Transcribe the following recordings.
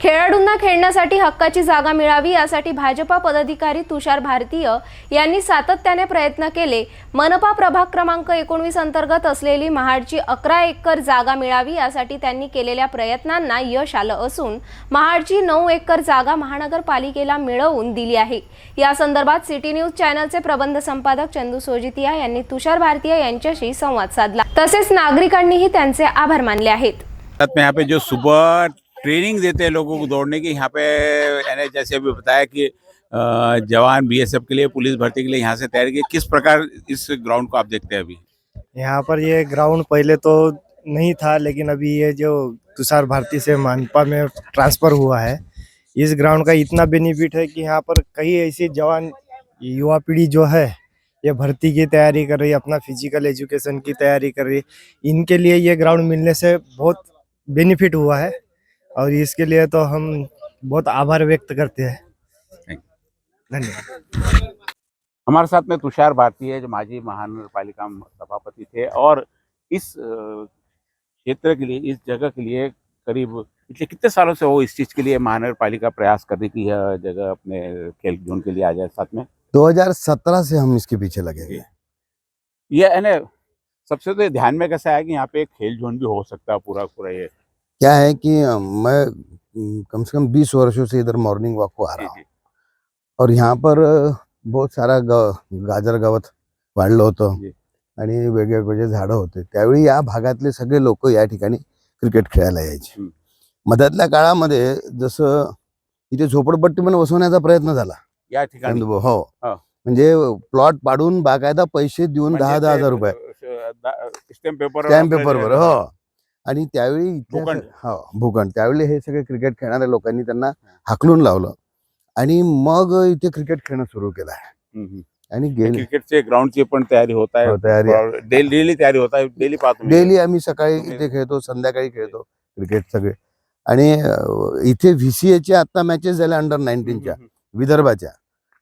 खेळाडूंना खेळण्यासाठी हक्काची जागा मिळावी यासाठी भाजपा पदाधिकारी तुषार भारतीय यांनी सातत्याने प्रयत्न केले. मनपा प्रभाग क्रमांक एकोणवीस अंतर्गत असलेली महाडची अकरा एकर जागा मिळावी यासाठी त्यांनी केलेल्या प्रयत्नांना यश आलं असून महाडची नऊ एकर जागा महानगरपालिकेला मिळवून दिली आहे. या संदर्भात सिटी न्यूज चॅनलचे प्रबंध संपादक चंदू सोजितिया यांनी तुषार भारतीय यांच्याशी संवाद साधला. तसेच नागरिकांनीही त्यांचे आभार मानले आहेत. यहाँ पे जो सुबह ट्रेनिंग देते हैं लोगों को दौड़ने की। यहाँ पे यानी जैसे अभी बताया कि जवान बीएसएफ के लिए, पुलिस भर्ती के लिए यहाँ से तैयारी की। किस प्रकार इस ग्राउंड को आप देखते हैं अभी? यहाँ पर ये ग्राउंड पहले तो नहीं था, लेकिन अभी ये जो तुषार भारती से मानपा में ट्रांसफ़र हुआ है, इस ग्राउंड का इतना बेनिफिट है कि यहाँ पर कई ऐसी जवान, युवा पीढ़ी जो है, ये भर्ती की तैयारी कर रही है, अपना फ़िज़िकल एजुकेशन की तैयारी कर रही है। इनके लिए ये ग्राउंड मिलने से बहुत बेनिफिट हुआ है। और इसके लिए तो हम बहुत आभार व्यक्त करते हैं। धन्यवाद। हमारे साथ में तुषार भारती है जो माजी महानगरपालिका सभापति थे और इस क्षेत्र के लिए इस जगह के लिए करीब पिछले कितने सालों से वो इस चीज़ के लिए महानगर पालिका प्रयास कर रही थी यह जगह अपने खेल जोन के लिए आ जाए साथ में? 2017 से हम इसके पीछे लगे हुए हैं। ये है ना सबसे तो ध्यान में कैसा है कि यहाँ पे खेल जोन भी हो सकता है पूरा पूरा ये क्या है कि मैं कम से कम 20 वर्षों से इधर मॉर्निंग वॉक को आ रहा हूँ. और यहाँ पर बहुत सारा ग गाजर गवत वाढलं होतं. आणि वेगवेगळे झाडं होते. त्यावेळी या भागातले सगळे लोक या ठिकाणी क्रिकेट खेळायला यायचे. हम्म. मधातल्या काळामध्ये जसं इथे झोपडपट्टी पण बसवण्याचा प्रयत्न झाला. या ठिकाणी? हो. हा. म्हणजे प्लॉट पाडून बाकायदा पैसे देऊन म्हणजे दहा दहा हजार रुपये. स्टॅम्प पेपर स्टॅम्प पेपरवर हो. आणि त्यावेळी इथल्या हो भूखंड. त्यावेळी हे सगळे क्रिकेट खेळणाऱ्या लोकांनी त्यांना हाकलून लावलं. आणि मग इथे क्रिकेट खेळणं सुरू केलं आहे. आणि गेले. क्रिकेटचे ग्राउंडची पण तयारी होत हो, तयारी आहे. डेली डेली तयारी होत आहे. डेली पाहतो. डेली आम्ही सकाळी इथे खेळतो संध्याकाळी खेळतो क्रिकेट सगळे. आणि इथे व्हीसीएचे आता मॅचेस झाल्या अंडर नाईन्टीनच्या. विदर्भाच्या.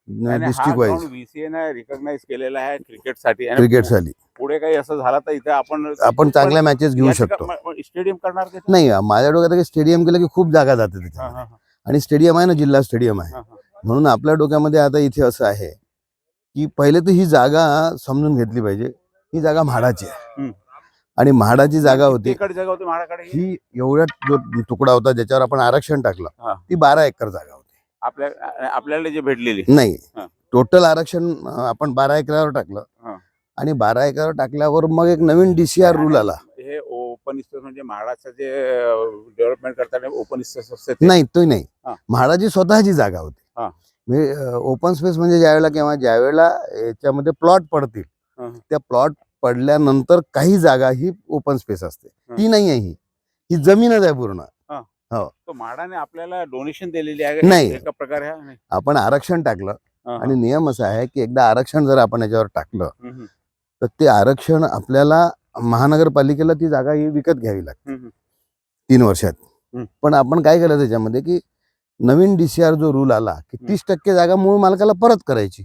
डिस्ट्रिक्ट वाईज ground VCA ने रिकॉग्नाइज केलेला आहे क्रिकेटसाठी क्रिकेटसाठी पुढे काही असं झालं तर इथे आपण आपण चांगल्या मॅचेस घेऊ शकतो. स्टेडियम करणार? नाही माझ्या डोक्यात स्टेडियम केलं की खूप जागा जाते तिथे. आणि स्टेडियम आहे ना जिल्हा स्टेडियम आहे. म्हणून आपल्या डोक्यामध्ये आता इथे असं आहे की पहिले तर ही जागा समजून घेतली पाहिजे. ही जागा म्हाडाची आहे. आणि म्हाडाची जागा होती. ही एवढ्या जो तुकडा होता ज्याच्यावर आपण आरक्षण. टाकलं ती बारा एकर जागा होती. आपल्या आपल्याला जे भेटलेली नाही हा. टोटल आरक्षण अं, आपण बारा एकरावर टाकलं. आणि बारा एकरावर टाकल्यावर मग एक नवीन डीसीआर रूल आला हे ओपन स्पेस म्हणजे महाराष्ट्र जे डेव्हलपमेंट करताना ओपन स्पेस असते ते. नाही तो नाही हा. म्हाडाची स्वतःची जागा होती. म्हणजे ओपन स्पेस म्हणजे ज्यावेळेला किंवा ज्यावेळेला याच्यामध्ये प्लॉट पडतील हा. त्या प्लॉट पडल्यानंतर काही जागा ही ओपन स्पेस असते हा. ती नाही आहे ही ही जमीनच आहे पूर्ण तो म्हाडाने आपल्याला डोनेशन दिलेली आहे नाही. एका प्रकारे हा? नाही. आपण आरक्षण टाकलं हा, हा. आणि नियम असा आहे की एकदा आरक्षण जर आपण याच्यावर टाकलं हम्म, हम्म, तर ते आरक्षण आपल्याला महानगरपालिकेला ती जागा ही विकत घ्यावी लागते हम्म. तीन वर्षात हम्म. पण आपण काय केलं त्याच्यामध्ये की नवीन डीसीआर जो रूल आला की हम्म. तीस टक्के जागा मूळ मालकाला परत करायची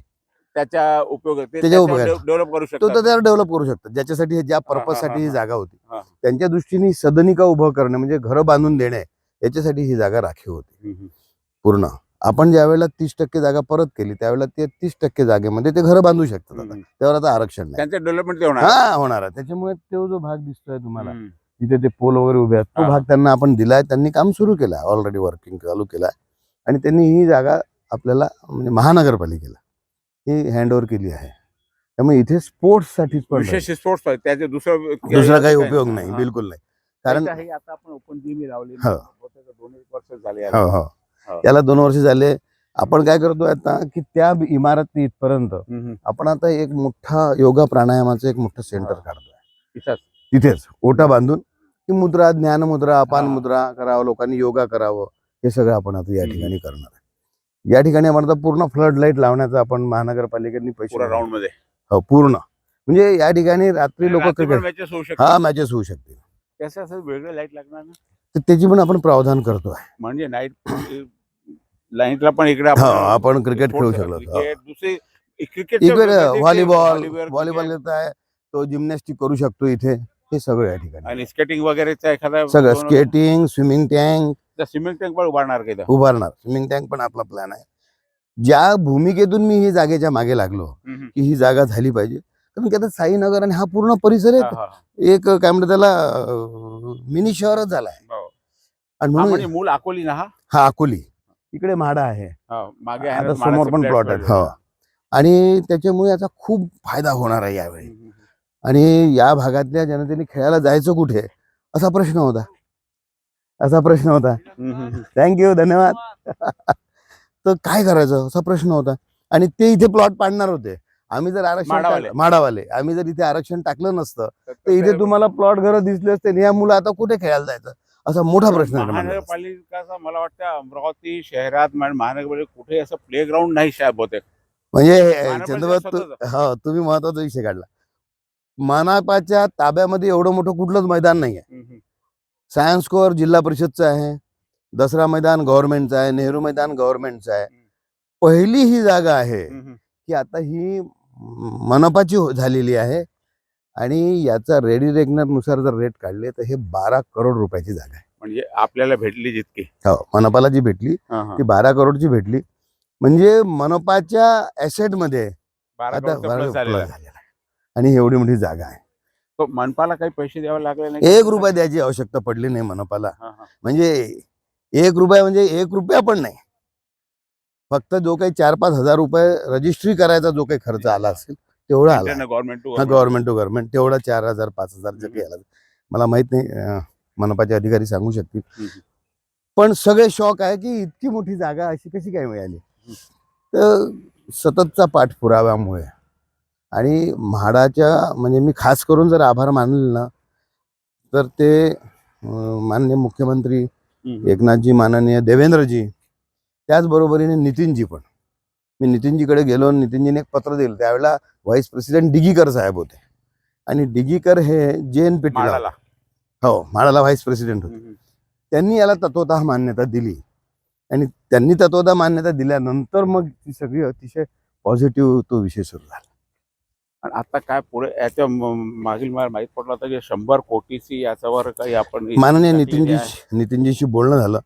त्याच्या उपयोग त्याच्या उपयोगात. डेव्हलप करू तो शकतो तर त्याला डेव्हलप करू शकतो ज्याच्यासाठी हे- ज्या हा, पर्पजसाठी ही हा. जागा होती हा. त्यांच्या दृष्टीने सदनिका उभं करणे म्हणजे घरं बांधून देणे याच्यासाठी ही जागा राखीव होती. पूर्ण. आपण ज्या वेळेला तीस टक्के जागा परत केली त्यावेळेला ते तीस टक्के जागेमध्ये ते घरं बांधू शकतात आता. त्यावर आता आरक्षण नाही. डेव्हलपमेंट ते होणार. हा होणार आहे. त्याच्यामुळे तो जो भाग दिसतोय तुम्हाला. तिथे ते पोल वगैरे उभे आहेत तो. भाग त्यांना आपण दिलाय त्यांनी काम सुरू केलं ऑलरेडी वर्किंग चालू केलाय. आणि त्यांनी ही जागा आपल्याला म्हणजे महानगरपालिकेला ही हँडओव्हर केली आहे. त्यामुळे इथे स्पोर्ट्स साठीच पण राहील. विशेष स्पोर्ट्स त्याचे दुसरं दुसरा काही उपयोग नाही बिलकुल नाही. कारण कारण आता आपण ओपन जिम लावली हो. दोन एक वर्ष झाले हो हो हो. याला दोन वर्ष झाले आपण काय करतोय आता की त्या इमारती इथपर्यंत. आपण आता एक मोठा योगा प्राणायामाचं एक मोठं सेंटर. काढतोय. तिथेच ओटा बांधून की मुद्रा ज्ञान मुद्रा अपान. मुद्रा करावं लोकांनी योगा करावं हे सगळं आपण आता या. ठिकाणी करणार आहे या ठिकाणी आपण आता पूर्ण फ्लड लाइट लावण्याचा आपण महानगरपालिकेने पैसे. राऊंडमध्ये हो पूर्ण म्हणजे या ठिकाणी रात्री लोक क्रिकेट हा मॅचेस होऊ शकतील त्याचं असं वेगळं लाइट लागणार ना तर त्याची पण आपण प्रावधान करतोय. म्हणजे नाईट लाईटला पण इकडे हो आपण क्रिकेट खेळू शकलो क्रिकेट दुसरे क्रिकेट इकडे व्हॉलीबॉल व्हॉलीबॉल येत आहे तो जिमनॅस्टिक करू शकतो इथे हे सगळं या ठिकाणी. आणि स्केटिंग वगैरेचा एखादा सगळं skating swimming tank swimming tank पण उभारणार का इथं? उभारणार. स्विमिंग टँक पण आपला प्लॅन आहे. ज्या भूमिकेतून मी ही जागेच्या मागे लागलो हम्म. की ही जागा झाली पाहिजे. कारण की आता साईनगर आणि हा पूर्ण परिसर हा, एक हा. एक काय म्हणतात त्याला मिनी शहरच झालाय हो. आणि म्हणून म्हणजे मूल अकोली ना हा? हा अकोली. इकडे म्हाडा आहे. हा, मागे आता समोर पण प्लॉट आहेत. हो. आणि त्याच्यामुळे याचा खूप फायदा होणार आहे यावेळी. आणि या भागातल्या जनतेने खेळायला जायचं कुठे? असा प्रश्न होता. असा प्रश्न होता. थँक्यू धन्यवाद. तर काय करायचं? असा प्रश्न होता. आणि ते इथे प्लॉट पाडणार होते. आम्ही जर आरक्षण माडावाले. आम्ही जर इथे आरक्षण टाकलं नसतं तर इथे तुम्हाला प्लॉट घर दिसले असते आणि या मुलं आता कुठे खेळायला जायचं? असा मोठा प्रश्न झाला. महानगरपालिकाचा मला वाटतं अमरावती शहरात महानगरपालिका कुठे असं प्ले ग्राउंड नाही शायद बहुतेक म्हणजे चंद्रबाब स्वतःच. हो तुम्ही महत्त्वाचा विषय काढला मनापाच्या ताब्यामध्ये एवढं मोठं कुठलंच मैदान नाही आहे. सायन्स कोअर जिल्हा परिषदचं आहे दसरा मैदान गव्हर्नमेंटचं आहे नेहरू मैदान गव्हर्नमेंटचं आहे पहिली ही जागा आहे. की आता ही मनपाची हो- झालेली आहे आणि याचा रेडी रेकनरनुसार जर रेट काढले तर हे बारा करोड रुपयाची जागा आहे. म्हणजे आपल्याला भेटली जितकी. हो मनपाला जी भेटली. ती बारा करोडची भेटली. म्हणजे मनपाच्या आता. झालेला आहे. आणि एवढी मोठी जागा आहे. तो मनपाला काही पैसे द्यावे लागले नाही एक रुपया द्यायची आवश्यकता पडली नाही मनपाला. म्हणजे एक रुपया म्हणजे एक रुपया पण नाही. फक्त जो काही चार पाच हजार रुपये रजिस्ट्री करायचा जो काही खर्च आला असेल तेवढा आला. government to हा. गव्हर्नमेंट टू गव्हर्नमेंट तेवढा चार हजार पाच हजार जे काही आला मला माहीत नाही अं, मनपाचे अधिकारी सांगू शकतील. हम्म. पण सगळे शॉक आहे की इतकी मोठी जागा अशी कशी काय मिळाली? तर सततचा पाठपुराव्यामुळे आणि म्हाडाच्या म्हणजे मी खास करून जर आभार मानले ना तर ते अं, माननीय मुख्यमंत्री. एकनाथजी माननीय देवेंद्रजी त्याचबरोबरीने नितीनजी पण. मी नितीनजीकडे गेलो आणि नितीनजीने एक पत्र दिलं. त्यावेळेला व्हाईस प्रेसिडेंट डिगीकर साहेब होते. आणि डिगीकर हे जे एन पीटीला माडाला. हो म्हाडाला व्हाईस प्रेसिडेंट होते. त्यांनी याला तत्वतः मान्यता दिली. आणि त्यांनी तत्वतः मान्यता दिल्यानंतर मग ती सगळी अतिशय पॉझिटिव्ह तो विषय सुरू झाला. आणि आता काय पुढे याच्या मागील मला माहीत पडलं होतं की शंभर कोटीची याच्यावर काही आपण माननीय नितीनजी. नितीनजीशी बोलणं झालं.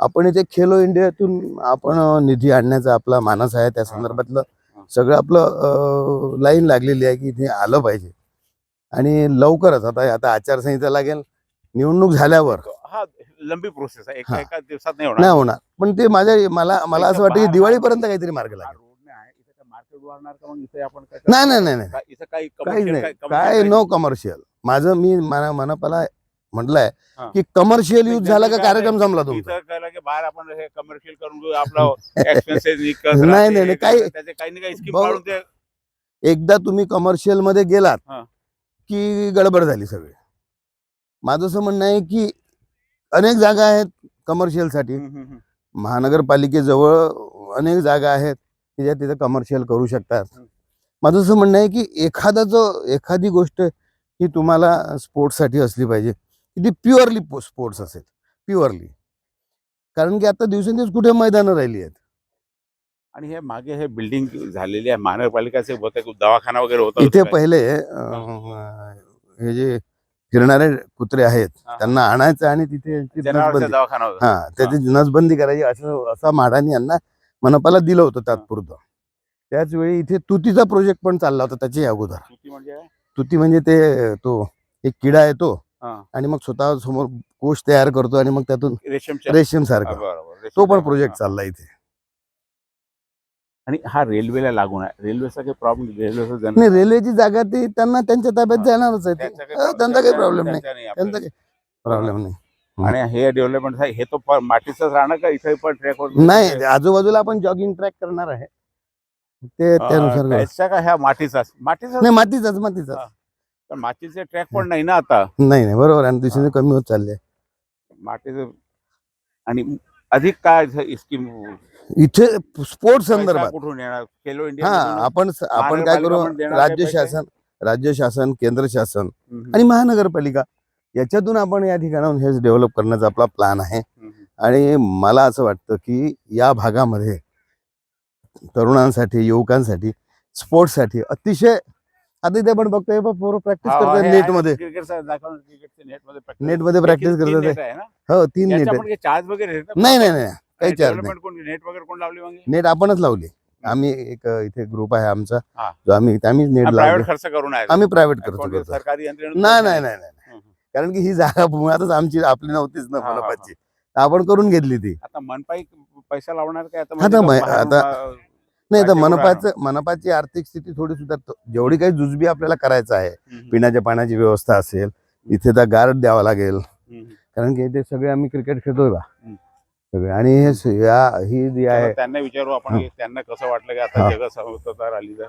आपण इथे खेलो इंडियातून आपण निधी आणण्याचा आपला मानस आहे. त्या संदर्भातलं. सगळं आपलं लाईन लागलेली आहे की इथे आलं पाहिजे. आणि लवकरच आता आता आचारसंहिता लागेल. निवडणूक झाल्यावर. हा लंबी प्रोसेस आहे. एका दिवसात नाही होणार नाही होणार. पण ते माझ्या मला मला असं वाटतं की दिवाळीपर्यंत काहीतरी मार्ग लागेल रोड नाही आहे इथे काय मार्केट उभारणार का मग इथे आपण काय नाही नाही नाही नाही. काय- इथं काही काहीच commercial नाही. काय- नो कमर्शियल माझं मी मना मनपाला म्हटलंय हा. की कमर्शियल नाही, यूज झाला का काय कार्यक्रम संपला तुमचा? इथं कळलं की बाहेर आपण हे कमर्शियल करून घेऊ. आपलं नाही, नाही, नाही, काही- त्याचे काही नाही काही स्कीम भाऊ- काढून ते एकदा तुम्ही कमर्शियलमध्ये गेलात हा. की गडबड झाली सगळी. माझं असं म्हणणं आहे की अनेक जागा आहेत कमर्शियलसाठी. हम्म, हम्म, हम्म. महानगरपालिकेजवळ अनेक जागा आहेत. की ज्या तिथे कमर्शियल करू शकतात. माझं असं म्हणणं आहे की एखादा जो एखादी गोष्ट ही तुम्हाला स्पोर्ट्ससाठी असली पाहिजे की ती प्युअरली स्पोर्ट्स असेल प्युअरली कारण की आता दिवसेंदिवस कुठे मैदानं राहिली आहेत? आणि हे मागे हे बिल्डिंग झालेली आहे महानगरपालिकाचे होते दवाखाना वगैरे होता. इथे पहिले हे जे फिरणारे कुत्रे आहेत. त्यांना आणायचं आणि तिथे दवाखाना हा त्याची नसबंदी करायची असं असा म्हाडाने यांना मनपाला दिलं होतं तात्पुरतं त्याच वेळी इथे तुतीचा प्रोजेक्ट पण चालला होता त्याच्या अगोदर म्हणजे? तुती म्हणजे ते तो एक किडा येतो हा. आणि मग स्वतः समोर कोश तयार करतो आणि मग त्यातून रेशीमच्या रेशीम हा, सारखं बरोबर. तो पण प्रोजेक्ट. चालला इथे आणि हा रेल्वेला लागून आहे रेल्वेचा काही प्रॉब्लेम रेल्वेचा जन नाही रेल्वेची जागा ती त्यांना त्यांच्या ताब्यात. जाणारच आहे ते. त्यांचा काही हा, problem- त्यांचा काही प्रॉब्लेम नाही त्यांचा. काही प्रॉब्लेम नाही आणि हे डेव्हलपमेंट हे तो मातीचंच राहणार का इथे पण ट्रॅक नाही? आजूबाजूला आपण जॉगिंग ट्रॅक करणार आहे. ते त्यानुसार का ह्या मातीचाच? मातीचा नाही मातीचाच हा. पण मातीचे ट्रॅक पण नाही ना आता. नाही नाही बरोबर आणि हा. कमी होत चालले मातीचं आणि अधिक काय स्कीम इथे स्पोर्ट्स संदर्भात. कुठून येणार? खेलो इंडिया हा? आपण आपण काय करू? राज्य? शासन राज्य शासन केंद्र शासन आणि महानगरपालिका. याच्यातून आपण या ठिकाणाहून हेच डेव्हलप करण्याचा आपला प्लॅन आहे. आणि मला असं वाटतं की या भागामध्ये तरुणांसाठी युवकांसाठी स्पोर्ट्ससाठी अतिशय आता इथे आपण बघतोय पोरं प्रॅक्टिस करतात हे नेट आहे मध्ये. क्रिकेट दाखवून क्रिकेटचे नेटमध्ये practice. नेटमध्ये प्रॅक्टिस करतात हो तीन नेट चार्ज वगैरे? नाही नाही नाही काही चार्ज नाही. नेट वगैरे कोण लावली नेट आपणच लावली. आम्ही एक इथे ग्रुप आहे आमचा. जो आम्ही आम्हीच नेट लावली. खर्च करून आम्ही प्रायव्हेट करतो. सरकारी नाही नाही नाही. कारण की ही जागा मुळातच आमची आपली नव्हतीच ना. मनपाची. आपण करून घेतली ती. आता मनपाई पैसा लावणार काय? आता आता म्हणजे आता- नाही तर मनपाचं मनपाची आर्थिक स्थिती थोडी सुधारतो. जेवढी काही जुजबी आपल्याला करायचं आहे पिण्याच्या पाण्याची व्यवस्था असेल इथे तर गार्ड द्यावा लागेल. कारण की इथे सगळे आम्ही क्रिकेट खेळतोय बा. सगळे. आणि हे या ही जी आहे त्यांना विचारू आपण त्यांना कसं वाटलं की आता. जग समजतात आली तर.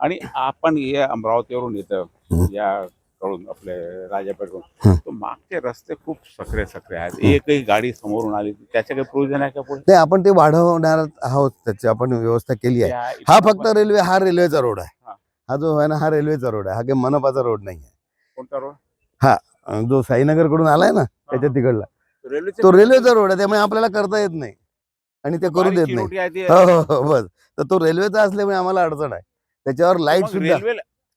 आणि आपण या अमरावतीवरून येतं. या कडून आपले राजापेठकडून हं. तर मागचे रस्ते खूप सकरे सकरे आहेत. हं. एकही गाडी समोरून आली तर त्याच्या काही प्रोविजन आहे का पुढे? नाही आपण ते वाढवणार आहोत त्याची. आपण व्यवस्था केली आहे. हा फक्त रेल्वे हा रेल्वेचा रोड आहे. हा. हा जो आहे ना हा रेल्वेचा रोड आहे. हा काही मनपाचा रोड नाही आहे. कोणता रोड? अं, जो साईनगरकडून आलाय ना त्याच्या तिकडला. रेल्वेचे तो रेल्वेचा रोड आहे त्यामुळे आपल्याला करता येत नाही. आणि ते करू देत नाही. हो हो हो बस. तर तो रेल्वेचा असल्यामुळे आम्हाला अडचण आहे. त्याच्यावर लाइट सुद्धा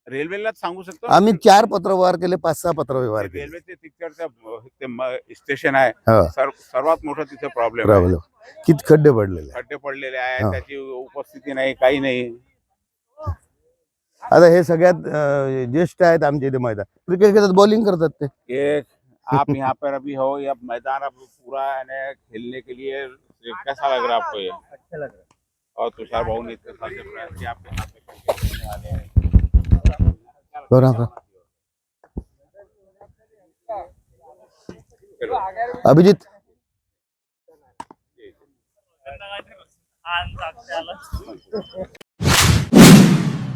रेल्वेला रेल्वेलाच सांगू शकतो आम्ही चार पत्र व्यवहार केले पाच सहा पत्र व्यवहार केले. रेल्वेचे तिकडचं स्टेशन आहे. हा. सर्व- सर्वात मोठा तिथे प्रॉब्लेम आहे. किती खड्डे पडलेले. खड्डे पडलेले हा. आहेत त्याची उपस्थिती नाही काही नाही. आता हे सगळ्यात अं, ज्येष्ठ आहेत आमच्या इथे मैदान. क्रिकेट खेळतात बॉलिंग करतात ते. एक आप यहाँ पर अभी हो या मैदान अब पूरा है खेलने के लिए कैसा लग रहा है आपको ये? अच्छा लग रहा है। और तुषार भाऊ ने इतने साल से प्रयास किया आपके यहाँ पे खेलने वाले हैं। बरोबर अभिजित.